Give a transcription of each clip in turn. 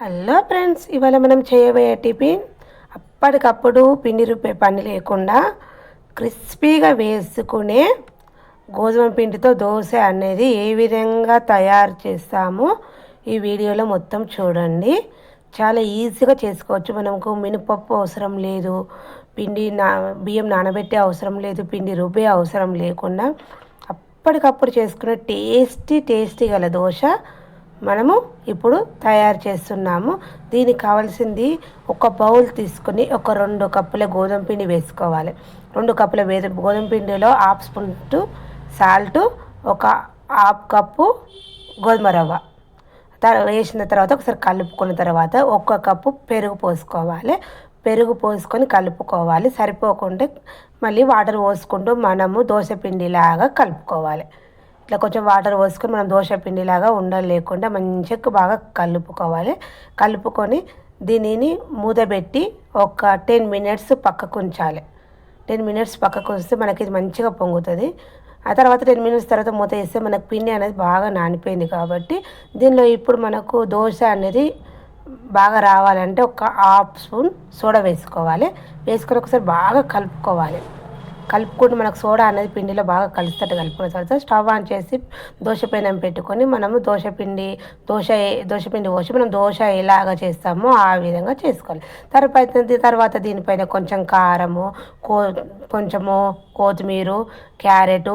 Hello friends ఇవాళ మనం చేయబోయే టిఫిన్ అప్పటికప్పుడు పిండి రూపే పని లేకుండా క్రిస్పీగా వేసుకునే గోధుమ పిండితో దోశ అనేది ఏ విధంగా తయారు చేస్తామో ఈ వీడియోలో మొత్తం చూడండి. చాలా ఈజీగా చేసుకోవచ్చు. మనకు మినపప్పు అవసరం లేదు పిండి నా బియ్యం నానబెట్టే అవసరం లేదు పిండి రుబ్బే అవసరం లేకుండా అప్పటికప్పుడు చేసుకునే టేస్టీ టేస్టీ గల దోశ మనము ఇప్పుడు తయారు చేస్తున్నాము. దీనికి కావాల్సింది ఒక బౌల్ తీసుకొని ఒక రెండు కప్పుల గోధుమ పిండి వేసుకోవాలి. రెండు కప్పుల వేద గోధుమ పిండిలో హాఫ్ స్పూన్ సాల్ట్ ఒక హాఫ్ కప్పు గోధుమ రవ్వ. తర్వాత వేసిన తర్వాత ఒకసారి కలుపుకున్న తర్వాత ఒక్క కప్పు పెరుగు పోసుకోవాలి. పెరుగు పోసుకొని కలుపుకోవాలి. సరిపోకుంటే మళ్ళీ వాటర్ పోసుకుంటూ మనము దోశ పిండిలాగా కలుపుకోవాలి. ఇట్లా కొంచెం వాటర్ పోసుకొని మనం దోశ పిండిలాగా ఉండలు లేకుండా మంచిగా బాగా కలుపుకోవాలి. కలుపుకొని దీనిని మూదబెట్టి ఒక టెన్ మినిట్స్ పక్కకు ఉంచాలి. టెన్ మినిట్స్ పక్కకు ఉంచితే మనకి ఇది మంచిగా పొంగుతుంది. ఆ తర్వాత టెన్ మినిట్స్ తర్వాత మూత వేస్తే మనకు పిండి అనేది బాగా నానిపోయింది కాబట్టి దీనిలో ఇప్పుడు మనకు దోశ అనేది బాగా రావాలంటే ఒక హాఫ్ స్పూన్ సోడా వేసుకోవాలి. వేసుకొని ఒకసారి బాగా కలుపుకోవాలి. కలుపుకుంటూ మనకు సోడా అనేది పిండిలో బాగా కలుస్తట్టు కలుపుకున్న తర్వాత స్టవ్ ఆన్ చేసి దోశ పెనం పెట్టుకొని మనము దోశ పిండి దోశ దోశ పిండి పోసి మనం దోశ ఎలాగ చేస్తామో ఆ విధంగా చేసుకోవాలి. తర్వాత తర్వాత దీనిపైన కొంచెం కారము కో కొంచెము కొత్తిమీర క్యారెట్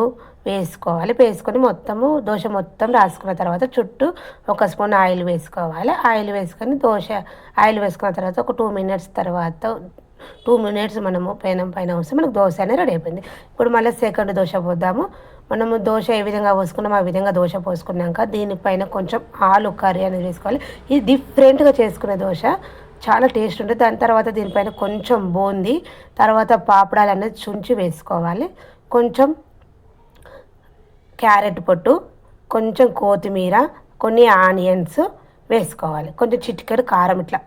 వేసుకోవాలి. వేసుకొని మొత్తము దోశ మొత్తం రాసుకున్న తర్వాత చుట్టూ ఒక స్పూన్ ఆయిల్ వేసుకోవాలి. ఆయిల్ వేసుకొని దోశ ఆయిల్ వేసుకున్న తర్వాత ఒక టూ మినిట్స్ తర్వాత టూ మినిట్స్ మనము పైన పైన వస్తే మనకు దోశ అనేది రెడీ అయిపోయింది. ఇప్పుడు మళ్ళీ సెకండ్ దోశ పోద్దాము. మనము దోశ ఏ విధంగా పోసుకున్నామో ఆ విధంగా దోశ పోసుకున్నాక దీనిపైన కొంచెం ఆలు కర్రీ అనేది వేసుకోవాలి ఇది డిఫరెంట్గా చేసుకునే దోశ. చాలా టేస్ట్ ఉంటుంది. దాని తర్వాత దీనిపైన కొంచెం బూంది తర్వాత పాపడాలు అనేది చుంచి వేసుకోవాలి. కొంచెం క్యారెట్ పొట్టు కొంచెం కొత్తిమీర కొన్ని ఆనియన్స్ వేసుకోవాలి. కొంచెం చిటికెడు కారం ఇట్లా.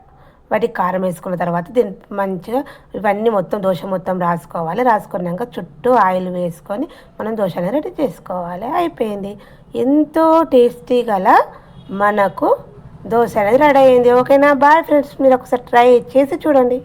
వాటికి కారం వేసుకున్న తర్వాత దీన్ని మంచిగా ఇవన్నీ మొత్తం దోశ మొత్తం రాసుకోవాలి. రాసుకున్నాక చుట్టూ ఆయిల్ వేసుకొని మనం దోశ అనేది రెడీ చేసుకోవాలి. అయిపోయింది. ఎంతో టేస్టీ గల మనకు దోశ అనేది రెడీ అయింది. ఓకేనా? బాయ్ ఫ్రెండ్స్ మీరు ఒకసారి ట్రై చేసి చూడండి.